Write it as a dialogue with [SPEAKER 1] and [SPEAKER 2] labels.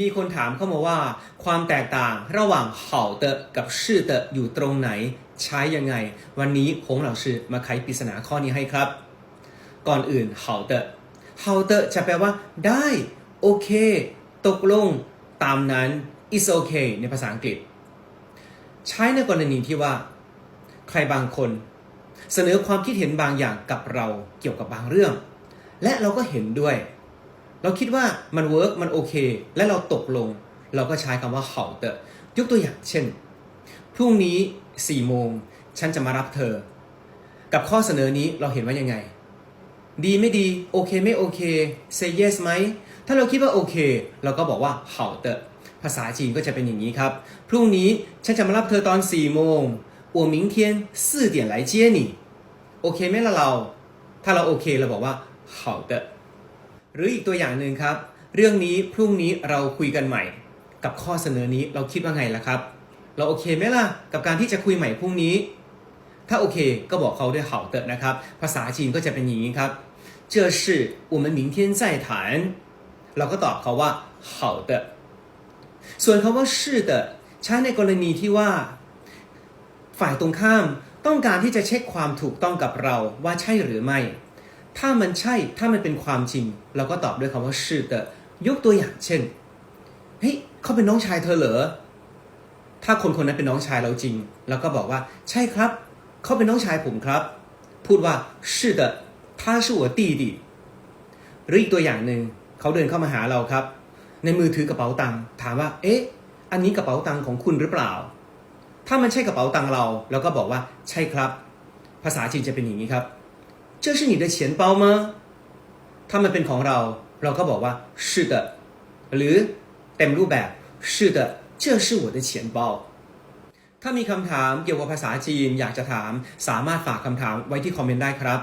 [SPEAKER 1] มีคนถามเข้ามาว่า ความแตกต่างระหว่างเห่าเตะกับชื่อเตะอยู่ตรงไหน ใช้ยังไง วันนี้หงเหล่าชื่อมาไขปริศนาข้อนี้ให้ครับ ก่อนอื่นเห่าเตะเห่าเตะจะแปลว่า ได้ โอเค ตกลง ตามนั้น is okay ในภาษาอังกฤษ ใช้ในกรณีที่ว่า ใครบางคน เสนอความคิดเห็นบางอย่างกับเราเกี่ยวกับบางเรื่อง และเราก็เห็นด้วย เราคิดว่ามันเวิร์กมันโอเค และเราตกลง เราก็ใช้คำว่า好的ยกตัวอย่างเช่น พรุ่งนี้4โมงฉันจะมารับเธอ กับข้อเสนอนี้เราเห็นว่ายังไง ดีไม่ดี โอเคไม่โอเค say yes ไหม ถ้าเราคิดว่าโอเค เราก็บอกว่า好的ภาษาจีนก็จะเป็นอย่างนี้ครับ พรุ่งนี้ฉันจะมารับเธอตอน4โมง我明天4点来接你โอเคไหมล่ะเรา ถ้าเราโอเคเราบอกว่า好的 หรืออีกตัวอย่างหนึ่งครับ เรื่องนี้พรุ่งนี้เราคุยกันใหม่ กับข้อเสนอนี้เราคิดว่าไงล่ะครับ เราโอเคไหมล่ะ กับการที่จะคุยใหม่พรุ่งนี้ ถ้าโอเคก็บอกเขาด้วย好的นะครับ ภาษาจีนก็จะเป็นอย่างนี้ครับ这事我们明天再谈เราก็ตอบเขาว่า好的ส่วนคำว่า是的ใช้ในกรณีที่ว่า ฝ่ายตรงข้ามต้องการที่จะเช็คความถูกต้องกับเราว่าใช่หรือไม่ ถ้ามันใช่ ถ้ามันเป็นความจริง เราก็ตอบด้วยคำว่า是的ยกตัวอย่างเช่น เฮ้ยเขาเป็นน้องชายเธอเหรอ ถ้าคนคนนั้นเป็นน้องชายเราจริง เราก็บอกว่า ใช่ครับ เขาเป็นน้องชายผมครับ พูดว่า是的他是我弟弟หรืออีกตัวอย่างหนึ่ง เขาเดินเข้ามาหาเราครับ ในมือถือกระเป๋าตังค์ถามว่า เอ๊ะ อันนี้กระเป๋าตังค์ของคุณหรือเปล่า ถ้ามันใช่กระเป๋าตังค์เราเราก็บอกว่าใช่ครับ ภาษาจีนจะเป็นอย่างนี้ครับ 这是你的钱包吗ถ้ามันเป็นของเรา เราก็บอกว่า是的หรือเต็มรูปแบบ是的这是我的钱包ถ้ามีคำถามเกี่ยวกับภาษาจีนอยากจะถาม สามารถฝากคำถามไว้ที่คอมเมนต์ได้ครับ